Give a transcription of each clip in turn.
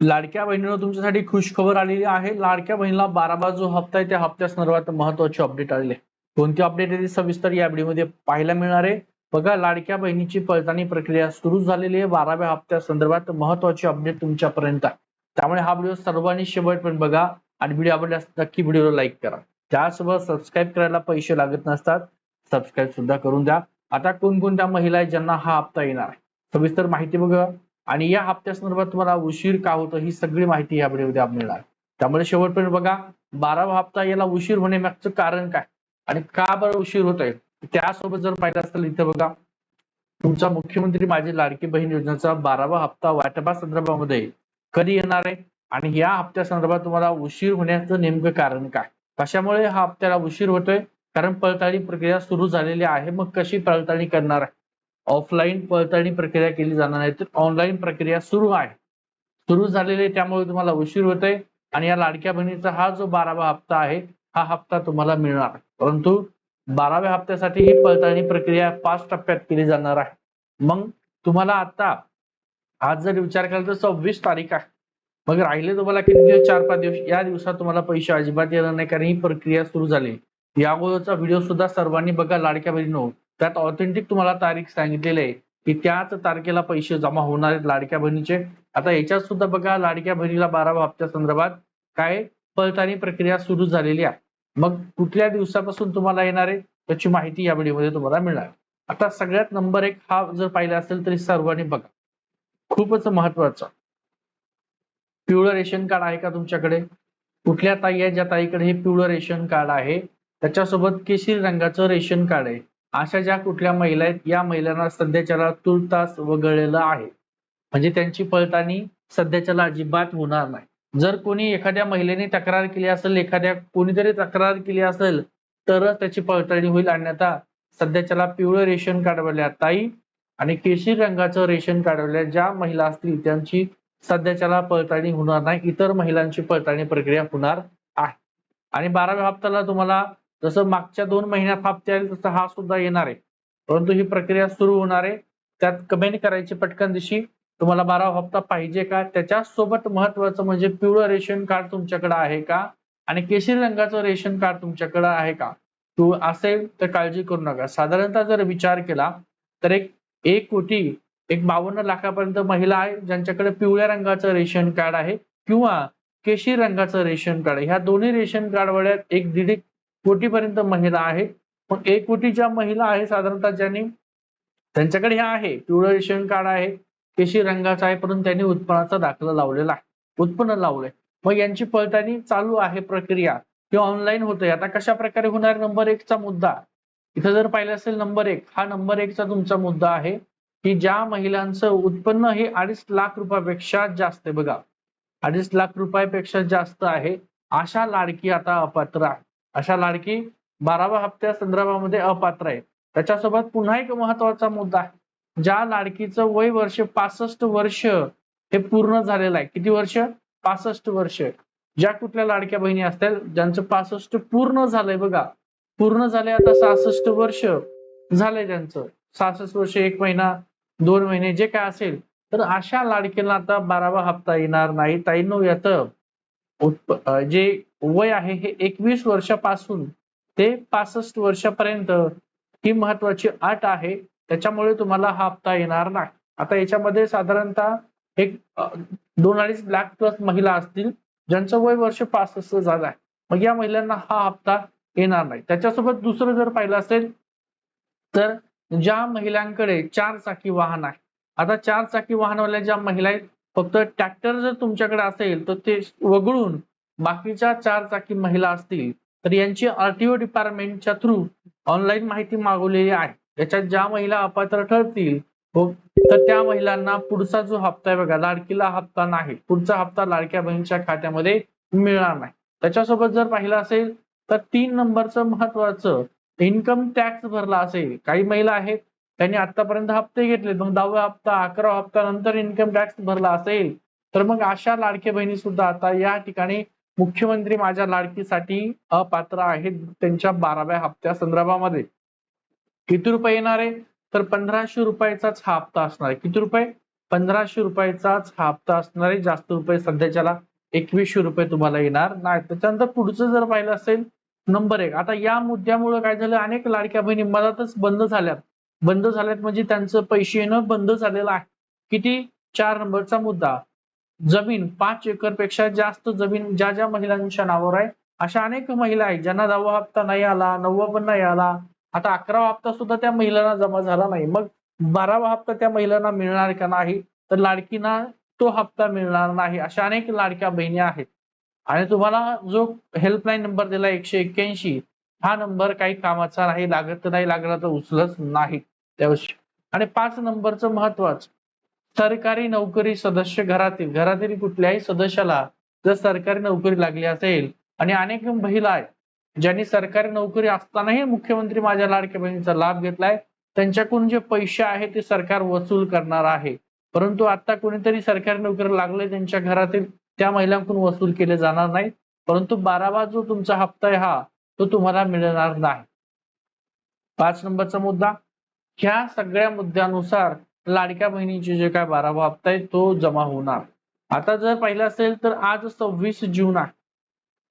लाडक्या बहिणीनं तुमच्यासाठी खुशखबर आलेली आहे. लाडक्या बहिणीला बाराबा जो हप्ता आहे त्या हप्त्या संदर्भात महत्वाची अपडेट आलेली आहे. कोणती अपडेट आहे सविस्तर या व्हिडिओमध्ये पाहायला मिळणार आहे. बघा लाडक्या बहिणीची पडताळणी प्रक्रिया सुरू झालेली आहे. बाराव्या हप्त्या संदर्भात महत्वाची अपडेट तुमच्यापर्यंत आहे. त्यामुळे हा व्हिडिओ सर्वांनी शेवटपर्यंत बघा आणि व्हिडिओ आवडल्यास नक्की व्हिडिओला लाईक करा. त्यासोबत सबस्क्राईब करायला पैसे लागत नसतात सबस्क्राईब सुद्धा करून द्या. आता कोणकोणत्या महिला आहेत ज्यांना हा हप्ता येणार आहे? सविस्तर माहिती बघा. आणि या हप्त्या संदर्भात तुम्हाला उशीर का होतं ही सगळी माहिती या व्हिडिओमध्ये आपण मिळणार. त्यामुळे शेवटपर्यंत बघा बारावा हप्ता याला उशीर होण्यामागचं कारण काय? आणि का बरं उशीर होत आहे त्यासोबत जर पाहिलं असेल इथं बघा तुमचा मुख्यमंत्री माझी लाडकी बहीण योजनेचा बारावा हप्ता वाटपा संदर्भामध्ये कधी येणार आहे? आणि या हप्त्या संदर्भात तुम्हाला उशीर होण्याचं नेमकं कारण काय? कशामुळे हा हप्त्याला उशीर होतोय? कारण पडताळणी प्रक्रिया सुरू झालेली आहे मग कशी पडताळणी करणार आहे? ऑफलाईन पडताळणी प्रक्रिया केली जाणार नाही. तर ऑनलाईन प्रक्रिया सुरू आहे. सुरू झालेली आहे त्यामुळे तुम्हाला उशीर होतोय. आणि या लाडक्या बहिणीचा हा जो बारावा हप्ता आहे हा हप्ता तुम्हाला मिळणार. परंतु बाराव्या हप्त्यासाठी ही पडताळणी प्रक्रिया पाच टप्प्यात केली जाणार आहे. मग तुम्हाला आता आज जर विचार केला तर सव्वीस तारीख आहे. मग राहिले तुम्हाला किती दिवस? चार पाच दिवस. या दिवसात तुम्हाला पैसे अजिबात येणार नाही कारण ही प्रक्रिया सुरू झाली. या अगोदरचा व्हिडिओ सुद्धा सर्वांनी बघा लाडक्या बहिणीनो. त्यात ऑथेंटिक तुम्हाला तारीख सांगितलेली आहे की त्याच तारखेला पैसे जमा होणार आहेत लाडक्या बहिणीचे. आता याच्यात सुद्धा बघा लाडक्या बहिणीला बाराव्या हप्त्या संदर्भात काय पडताळणी प्रक्रिया सुरू झालेली आहे. मग कुठल्या दिवसापासून तुम्हाला येणार आहे त्याची माहिती या व्हिडिओमध्ये तुम्हाला मिळणार. आता सगळ्यात नंबर एक हा जर पाहिला असेल तरी सर्वांनी बघा. खूपच महत्त्वाचा. पिवळं रेशन कार्ड आहे का तुमच्याकडे? कुठल्या ताई आहे ज्या ताईकडे हे पिवळं रेशन कार्ड आहे? त्याच्यासोबत केशरी रंगाचं रेशन कार्ड आहे. अशा ज्या कुठल्या महिला आहेत या महिलांना सध्याच्याला तुर्तास वगळलेलं आहे. म्हणजे त्यांची पडताळणी सध्याच्याला अजिबात होणार नाही. जर कोणी एखाद्या महिलेने तक्रार केली असेल एखाद्या कोणीतरी तक्रार केली असेल तरच त्याची पळताळणी होईल. अन्यथा सध्याच्याला पिवळं रेशन काढवल्या ताई आणि केशरी रंगाचं रेशन काढवल्या ज्या महिला असतील त्यांची सध्याच्याला पडताळणी होणार नाही. इतर महिलांची पडताळणी प्रक्रिया होणार आहे. आणि बाराव्या हप्त्याला तुम्हाला जसं मागच्या दोन महिन्यात हप्ते आले तसं हा सुद्धा येणार आहे. परंतु ही प्रक्रिया सुरू होणार आहे. त्यात कमेंट करायची पटकन दिशी. तुम्हाला बारा हप्ता पाहिजे का? त्याच्या सोबत महत्वाचं म्हणजे पिवळं रेशन कार्ड तुमच्याकडे आहे का? आणि केशरी रंगाचं रेशन कार्ड तुमच्याकडे आहे का? तू असेल तर काळजी करू नका. साधारणतः जर विचार केला तर एक एक कोटी एक बावन्न लाखापर्यंत महिला आहे ज्यांच्याकडे पिवळ्या रंगाचं रेशन कार्ड आहे किंवा केशरी रंगाचं रेशन कार्ड आहे. ह्या दोन्ही रेशन कार्ड वड्यात एक दीड एक कोटीपर्यंत महिला आहेत. मग एक कोटीच्या महिला आहे साधारणतः ज्यांनी त्यांच्याकडे ह्या आहे. पिवळं रेशन कार्ड आहे केशी रंगाचा आहे परंतु त्यांनी उत्पन्नाचा दाखला लावलेला आहे. उत्पन्न लावलंय. मग यांची पडताळणी चालू आहे प्रक्रिया. किंवा ऑनलाईन होते आता कशा प्रकारे होणार नंबर एकचा मुद्दा. इथं जर पाहिलं असेल नंबर एक हा नंबर एकचा तुमचा मुद्दा आहे की ज्या महिलांचं उत्पन्न हे अडीच लाख रुपयापेक्षा जास्त आहे. बघा अडीच लाख रुपयापेक्षा जास्त आहे. अशा लाडकी आता अपात्र आहे अशा लाडकी बारावा हप्त्या संदर्भामध्ये अपात्र आहे त्याच्यासोबत पुन्हा एक महत्त्वाचा मुद्दा आहे. ज्या लाडकीचं वय वर्ष पासष्ट वर्ष हे पूर्ण झालेलं आहे. किती वर्ष? पासष्ट वर्ष. ज्या कुठल्या लाडक्या बहिणी असतील ज्यांचं पासष्ट पूर्ण झालंय बघा. पूर्ण झाले आता सहासष्ट वर्ष. झालंय त्यांचं. सहासष्ट वर्ष एक महिना दोन महिने जे काय असेल. तर अशा लाडकीला आता बारावा हप्ता येणार नाही. ताईनो याचं जे वय आहे हे एकवीस वर्षापासून ते पासष्ट वर्षापर्यंत ही महत्वाची अट आहे. त्याच्यामुळे तुम्हाला हा हप्ता येणार नाही. आता याच्यामध्ये साधारणतः एक दोन अडीच लाख प्लस महिला असतील ज्यांचं वय वर्ष पासष्ट झालं आहे मग या महिलांना हा हप्ता येणार नाही. त्याच्यासोबत दुसरं जर पाहिलं असेल तर ज्या महिलांकडे चार चाकी वाहन आहे. आता चार चाकी वाहनवाल्या ज्या महिला आहेत फक्त ट्रॅक्टर जर तुमच्याकडे असेल तर ते वगळून बाकीच्या चार चाकी महिला असतील तर यांची आरटीओ डिपार्टमेंटच्या थ्रू ऑनलाईन माहिती मागवलेली आहे. याच्यात ज्या महिला अपात्र ठरतील हो, तर त्या महिलांना पुढचा जो हप्ता आहे बघा लाडकीला हप्ता नाही. पुढचा हप्ता लाडक्या बहिणीच्या खात्यामध्ये मिळणार नाही. त्याच्यासोबत जर पाहिलं असेल तर तीन नंबरचं महत्वाचं इन्कम टॅक्स भरला असेल. काही महिला आहेत त्यांनी आतापर्यंत हप्ते घेतले मग दहावा हप्ता अकरा हप्ता नंतर इन्कम टॅक्स भरला असेल तर मग अशा लाडक्या बहिणी सुद्धा आता या ठिकाणी मुख्यमंत्री माझ्या लाडकीसाठी अपात्र आहेत त्यांच्या बाराव्या हप्त्या संदर्भामध्ये. किती रुपये येणार आहे? तर पंधराशे रुपयाचाच हा हप्ता असणार आहे. किती रुपये? पंधराशे रुपयाचाच हा हप्ता असणार आहे. जास्त रुपये सध्याच्याला एकवीसशे रुपये तुम्हाला येणार नाही. त्याच्यानंतर पुढचं जर पाहिलं असेल नंबर एक. आता या मुद्द्यामुळे काय झालं? अनेक लाडक्या बहिणी मधातच बंद झाल्यात. बंद झाल्यात म्हणजे त्यांचं पैसे येणं बंद झालेलं आहे. किती? चार नंबरचा मुद्दा. जमीन पाच एकरपेक्षा जास्त जमीन ज्या ज्या महिलांच्या नावावर आहे अशा अनेक महिला आहेत ज्यांना दहावा हप्ता नाही आला नववा पण नाही आला. आता अकरावा हप्ता सुद्धा त्या महिलांना जमा झाला नाही. मग बारावा हप्ता त्या महिलांना मिळणार का नाही? तर लाडकीना तो हप्ता मिळणार नाही. अशा अनेक लाडक्या बहिणी आहेत. आणि तुम्हाला जो हेल्पलाईन नंबर दिला एकशे एक्क्याऐंशी हा नंबर काही कामाचा नाही लागत नाही लागला तर उचलच नाही. त्यावर्षी आणि पाच नंबरचं महत्वाचं सरकारी नोकरी सदस्य घरातील घरातील कुठल्याही सदस्याला जर सरकारी नोकरी लागली असेल आणि अनेक महिला आहेत ज्यांनी सरकारी नोकरी असतानाही मुख्यमंत्री माझ्या लाडक्या बहिणीचा लाभ घेतलाय त्यांच्याकडून जे पैसे आहेत ते सरकार वसूल करणार आहे. परंतु आता कोणीतरी सरकारी नोकरी लागले त्यांच्या घरातील त्या महिलांकडून वसूल केले जाणार नाही. परंतु बारावा जो तुमचा हप्ता आहे हा तो तुम्हाला मिळणार नाही. पाच नंबरचा मुद्दा ह्या सगळ्या मुद्द्यानुसार लाडक्या बहिणीचे जे काय बारावा हप्ता आहे तो जमा होणार. आता जर पाहिलं असेल तर आज सव्वीस जून आहे.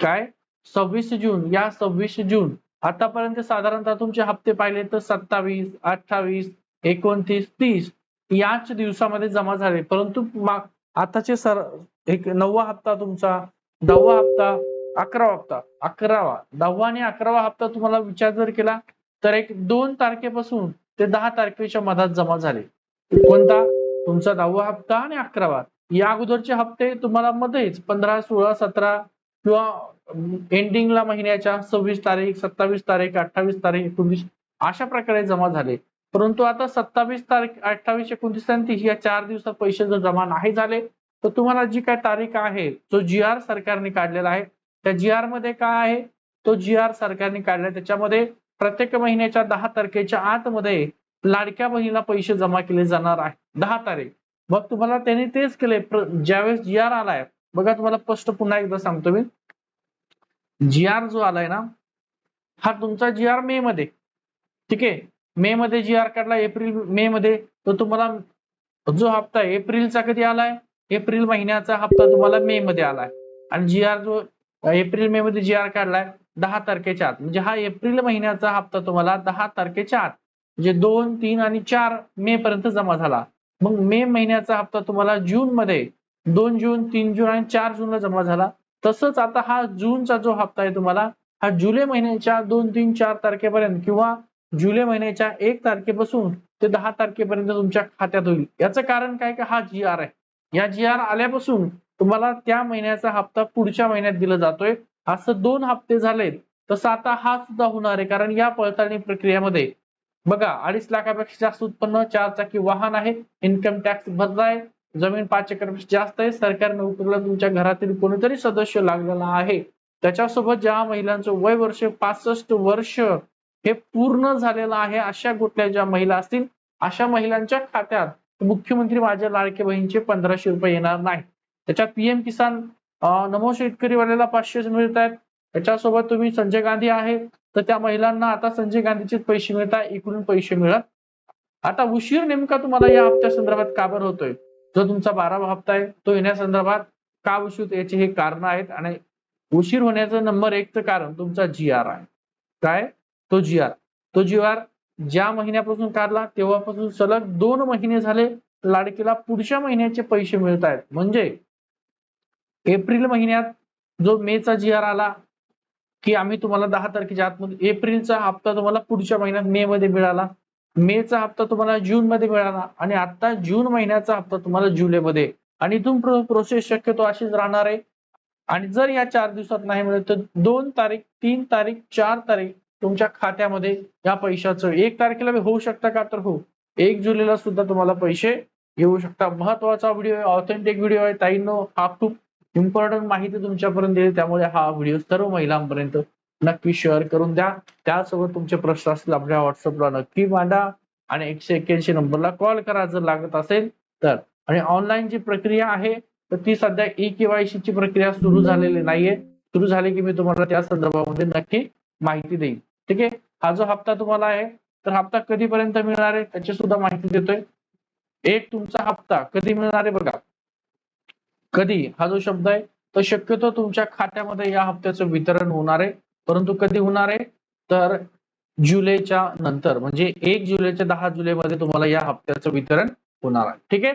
काय? सव्वीस जून. या सव्वीस जून आतापर्यंत साधारणतः तुमचे हप्ते पाहिले तर सत्तावीस अठ्ठावीस एकोणतीस तीस याच दिवसामध्ये जमा झाले. परंतु आताचे सर एक नववा हप्ता तुमचा दहावा हप्ता अकरावा हप्ता अकरावा दहावा आणि अकरावा हप्ता तुम्हाला विचार जर केला तर एक दोन तारखेपासून ते दहा तारखेच्या मधात जमा झाले. कोणता? तुमचा दहावा हप्ता आणि अकरावा. या अगोदरचे हप्ते तुम्हाला मध्येच पंधरा सोळा सतरा किंवा एंडिंगला महिन्याच्या सव्वीस तारीख सत्तावीस तारीख अठ्ठावीस तारीख एकोणतीस अशा प्रकारे जमा झाले. परंतु आता सत्तावीस तारीख अठ्ठावीस एकोणतीस आणि तीस या चार दिवसात पैसे जर जमा नाही झाले तर तुम्हाला जी काय तारीख आहे जो जी आर सरकारने काढलेला आहे त्या जी आरमध्ये काय आहे? तो जी आर सरकारने काढला त्याच्यामध्ये प्रत्येक महिन्याच्या दहा तारखेच्या आतमध्ये लाडक्या बहिणीला पैसे जमा केले जाणार आहे. दहा तारीख. मग तुम्हाला त्यांनी तेच केले. ज्यावेळेस जी आर आलाय. बघा तुम्हाला स्पष्ट पुन्हा एकदा सांगतो मी. जी आर जो आलाय ना हा तुमचा जी आर मे मध्ये. ठीक आहे? मे मध्ये जी आर काढला एप्रिल मे मध्ये. तो तुम्हाला जो हप्ता एप्रिलचा कधी आलाय? एप्रिल महिन्याचा हप्ता तुम्हाला मे मध्ये आलाय. आणि जी आर जो एप्रिल मे मध्ये जी आर काढलाय दहा तारखेच्या आत. म्हणजे हा एप्रिल महिन्याचा हप्ता तुम्हाला दहा तारखेच्या आत. म्हणजे दोन तीन आणि चार मे पर्यंत जमा झाला. मग मे महिन्याचा हप्ता तुम्हाला जून मध्ये दोन जून तीन जून आणि चार जूनला जमा झाला. तसंच आता हा जूनचा जो हप्ता आहे तुम्हाला हा जुलै महिन्याच्या दोन तीन चार तारखेपर्यंत किंवा जुलै महिन्याच्या एक तारखेपासून ते दहा तारखेपर्यंत तुमच्या खात्यात होईल. याचं कारण काय का हा जी आर आहे. या जी आर आल्यापासून तुम्हाला त्या महिन्याचा हप्ता पुढच्या महिन्यात दिला जातोय. असं दोन हप्ते झालेत तसं आता हा सुद्धा होणार आहे. कारण या पडताळणी प्रक्रियेमध्ये बघा अडीच लाखापेक्षा जास्त उत्पन्न चार चाकी वाहन आहे इन्कम टॅक्स भरला आहे जमीन पाच एकरपेक्षा जास्त आहे सरकारी नोकरीला तुमच्या घरातील कोणीतरी सदस्य लागलेला आहे. त्याच्यासोबत ज्या महिलांचं वय वर्ष पासष्ट वर्ष हे पूर्ण झालेलं आहे अशा कुठल्या ज्या महिला असतील अशा महिलांच्या खात्यात मुख्यमंत्री माझ्या लाडके बहिणीचे पंधराशे रुपये येणार नाही. त्याच्यात पीएम किसान नमो शेतकरीवाल्याला पाचशे मिळत आहेत. त्याच्यासोबत तुम्ही संजय गांधी आहे तर त्या महिलांना आता संजय गांधीचेच पैसे मिळतात इकडून पैसे मिळत. आता उशीर नेमका तुम्हाला या हप्त्या संदर्भात का बरं होतोय? जो तुमचा बारावा हप्ता आहे तो येण्यासंदर्भात का उशीर याचे हे कारण आहेत? आणि उशीर होण्याचं नंबर एकचं कारण तुमचा जी आर आहे. काय? तो जी आर तो जी आर ज्या महिन्यापासून काढला तेव्हापासून सलग दोन महिने झाले लाडकीला पुढच्या महिन्याचे पैसे मिळत आहेत म्हणजे एप्रिल महिन्यात जो मेचा जी आर आला की आम्ही तुम्हाला दहा तारखेच्या आतमध्ये एप्रिलचा हप्ता तुम्हाला पुढच्या महिन्यात मे मध्ये मिळाला. मेचा हप्ता तुम्हाला जून मध्ये मिळाला आणि आता जून महिन्याचा हप्ता तुम्हाला जुलैमध्ये आणि इथून प्रोसेस शक्यतो अशीच राहणार आहे. आणि जर या चार दिवसात नाही मिळत तर दोन तारीख तीन तारीख चार तारीख तुमच्या खात्यामध्ये या पैशाचं एक तारखेला होऊ शकता का तर हो. एक जुलैला सुद्धा तुम्हाला पैसे येऊ शकता. महत्त्वाचा व्हिडिओ आहे ऑथेंटिक व्हिडिओ आहे. ताईंनो हा खूप इम्पॉर्टंट माहिती तुमच्यापर्यंत येईल. त्यामुळे हा व्हिडिओ सर्व महिलांपर्यंत नक्की शेअर करून द्या. त्यासोबत तुमचे प्रश्न असतील आपल्या व्हॉट्सअपला नक्की मांडा. आणि एकशे एक्क्याऐंशी नंबरला कॉल करा जर लागत असेल तर. आणि ऑनलाईन जी प्रक्रिया आहे तर ती सध्या ई केवायसी ची प्रक्रिया सुरू झालेली नाहीये. सुरू झाली की मी तुम्हाला त्या संदर्भामध्ये नक्की माहिती देईन. ठीक आहे? हा जो हप्ता तुम्हाला आहे तर हप्ता कधीपर्यंत मिळणार आहे? त्याची सुद्धा माहिती देतोय. एक तुमचा हप्ता कधी मिळणार आहे बघा? कधी हा जो शब्द आहे तर शक्यतो तुमच्या खात्यामध्ये या हप्त्याचं वितरण होणार आहे. परंतु कधी होणार आहे? तर जुलैच्या नंतर म्हणजे एक जुलैच्या दहा जुलैमध्ये तुम्हाला या हप्त्याचं वितरण होणार आहे. ठीक आहे?